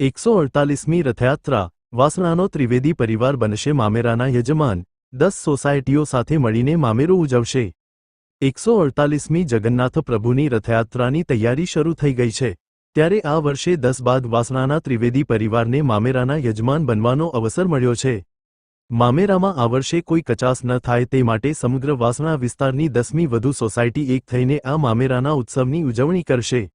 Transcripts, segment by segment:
એકસો અડતાલીસમી રથયાત્રા વાસણાનો ત્રિવેદી પરિવાર બનશે મામેરાના યજમાન. દસ સોસાયટીઓ સાથે મળીને મામેરું ઉજવશે. એકસો અડતાલીસમી જગન્નાથ પ્રભુની રથયાત્રાની તૈયારી શરૂ થઈ ગઈ છે. ત્યારે આ વર્ષે દસ બાદ વાસણાના ત્રિવેદી પરિવારને મામેરાના યજમાન બનવાનો અવસર મળ્યો છે. મામેરામાં આ વર્ષે કોઈ કચાસ ન થાય તે માટે સમગ્ર વાસણા વિસ્તારની દસમી વધુ સોસાયટી એક થઈને આ મામેરાના ઉત્સવની ઉજવણી કરશે.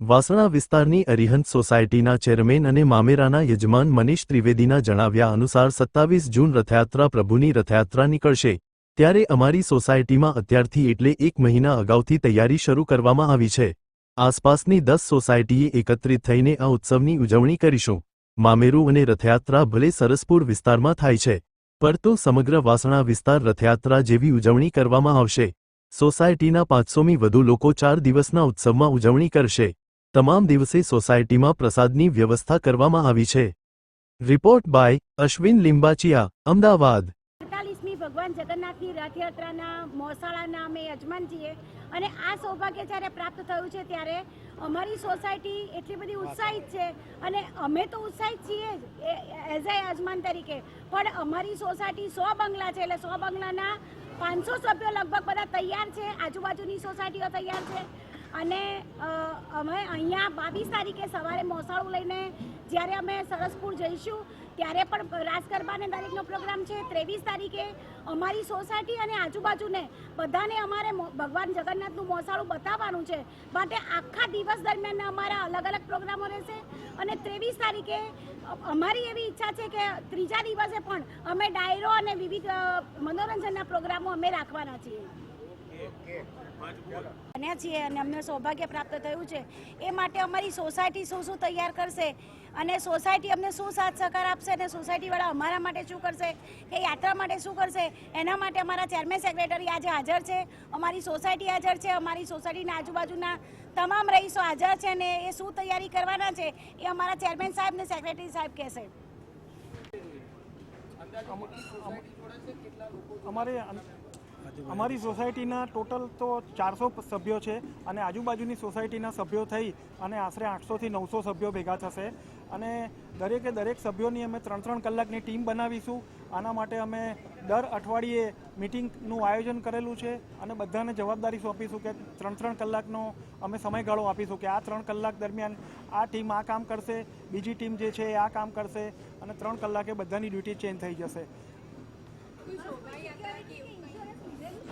વાસણા વિસ્તારની અરિહંત સોસાયટીના ચેરમેન અને મામેરાના યજમાન મનીષ ત્રિવેદીના જણાવ્યા અનુસાર સત્તાવીસ જૂન રથયાત્રા પ્રભુની રથયાત્રા નીકળશે. ત્યારે અમારી સોસાયટીમાં અત્યારથી એટલે એક મહિના અગાઉથી તૈયારી શરૂ કરવામાં આવી છે. આસપાસની દસ સોસાયટીએ એકત્રિત થઈને આ ઉત્સવની ઉજવણી કરીશું. મામેરું અને રથયાત્રા ભલે સરસપુર વિસ્તારમાં થાય છે પરંતુ સમગ્ર વાસણા વિસ્તાર રથયાત્રા જેવી ઉજવણી કરવામાં આવશે. સોસાયટીના પાંચસોમી વધુ લોકો ચાર દિવસના ઉત્સવમાં ઉજવણી કરશે. તમામ દિવસે સોસાયટીમાં પ્રસાદની વ્યવસ્થા કરવામાં આવી છે. Report by Ashwin Limbachiya, Ahmedabad. અડતાલીસમી ભગવાન જગન્નાથની રથયાત્રાના મોસાળાના અમે યજમાન છીએ અને આ સૌભાગ્ય જ્યારે પ્રાપ્ત થયું છે ત્યારે અમારી સોસાયટી એટલી બધી ઉત્સાહિત છે અને અમે તો ઉત્સાહિત છીએ જ એઝ અ યજમાન તરીકે. પણ અમારી સોસાયટી સો બંગલા છે એટલે સો બંગલાના પાંચસો સભ્યો લગભગ બધા તૈયાર છે, આજુબાજુની સોસાયટીઓ તૈયાર છે. અને અમે અહીંયા બાવીસ તારીખે સવારે મોસાળું લઈને જ્યારે અમે સરસપુર જઈશું, ત્યારે પણ રાસ ગરબાને દરેકનો પ્રોગ્રામ છે. ત્રેવીસ તારીખે અમારી સોસાયટી અને આજુબાજુને બધાને અમારે ભગવાન જગન્નાથનું મોસાળું બતાવવાનું છે. માટે આખા દિવસ દરમિયાન અમારા અલગ અલગ પ્રોગ્રામો રહેશે. અને ત્રેવીસ તારીખે અમારી એવી ઈચ્છા છે કે ત્રીજા દિવસે પણ અમે ડાયરો અને વિવિધ મનોરંજનના પ્રોગ્રામો અમે રાખવાના છીએ. બન્યા છીએ અને અમને સૌભાગ્ય પ્રાપ્ત થયું છે. એ માટે અમારી સોસાયટી શું શું તૈયાર કરશે અને સોસાયટી અમને શું સાથ સહકાર આપશે અને સોસાયટીવાળા અમારા માટે શું કરશે? કે યાત્રા માટે શું કરશે? એના માટે અમારા ચેરમેન સેક્રેટરી આજે હાજર છે. અમારી સોસાયટી હાજર છે. અમારી સોસાયટીના આજુબાજુના તમામ રહીશો હાજર છે ને એ શું તૈયારી કરવાના છે એ અમારા ચેરમેન સાહેબ ને સેક્રેટરી સાહેબ કહેશે. અમારે અમારી સોસાયટીના ટોટલ તો ચારસો સભ્યો છે અને આજુબાજુની સોસાયટીના સભ્યો થઈ અને આશરે આઠસોથી નવસો સભ્યો ભેગા થશે. અને દરેકે દરેક સભ્યોની અમે ત્રણ ત્રણ કલાકની ટીમ બનાવીશું. આના માટે અમે દર અઠવાડિયે મિટિંગનું આયોજન કરેલું છે અને બધાને જવાબદારી સોંપીશું કે ત્રણ ત્રણ કલાકનો અમે સમયગાળો આપીશું કે આ ત્રણ કલાક દરમિયાન આ ટીમ આ કામ કરશે, બીજી ટીમ જે છે એ આ કામ કરશે અને ત્રણ કલાકે બધાની ડ્યુટી ચેન્જ થઈ જશે.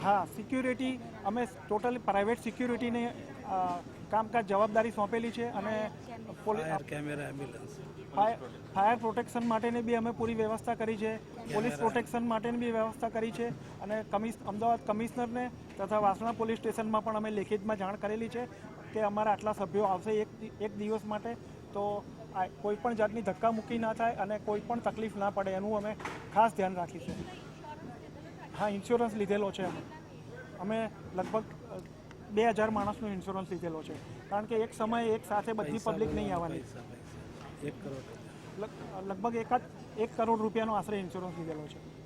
હા સિક્યુરિટી અમે ટોટલ પ્રાઇવેટ સિક્યુરિટીને કામકાજ જવાબદારી સોંપેલી છે અને કેમેરા એમ્બ્યુલન્સ ફાયર પ્રોટેક્શન માટેની બી અમે પૂરી વ્યવસ્થા કરી છે. પોલીસ પ્રોટેક્શન માટેની બી વ્યવસ્થા કરી છે અને કમિશ અમદાવાદ કમિશનરને તથા વાસણા પોલીસ સ્ટેશનમાં પણ અમે લેખિતમાં જાણ કરેલી છે કે અમારા આટલા સભ્યો આવશે એક એક દિવસ માટે. તો આ કોઈ પણ જાતની ધક્કા મૂકી ના થાય અને કોઈ પણ તકલીફ ના પડે એનું અમે ખાસ ધ્યાન રાખીશું. હા ઇન્સ્યોરન્સ લીધેલો છે. અમે લગભગ બે હજાર માણસનો ઇન્સ્યોરન્સ લીધેલો છે. કારણ કે એક સમયે એક સાથે બધી પબ્લિક નહીં આવવાની. એક કરોડ. લગ- લગભગ એકાદ એક કરોડ રૂપિયાનો આશરે ઇન્સ્યોરન્સ લીધેલો છે.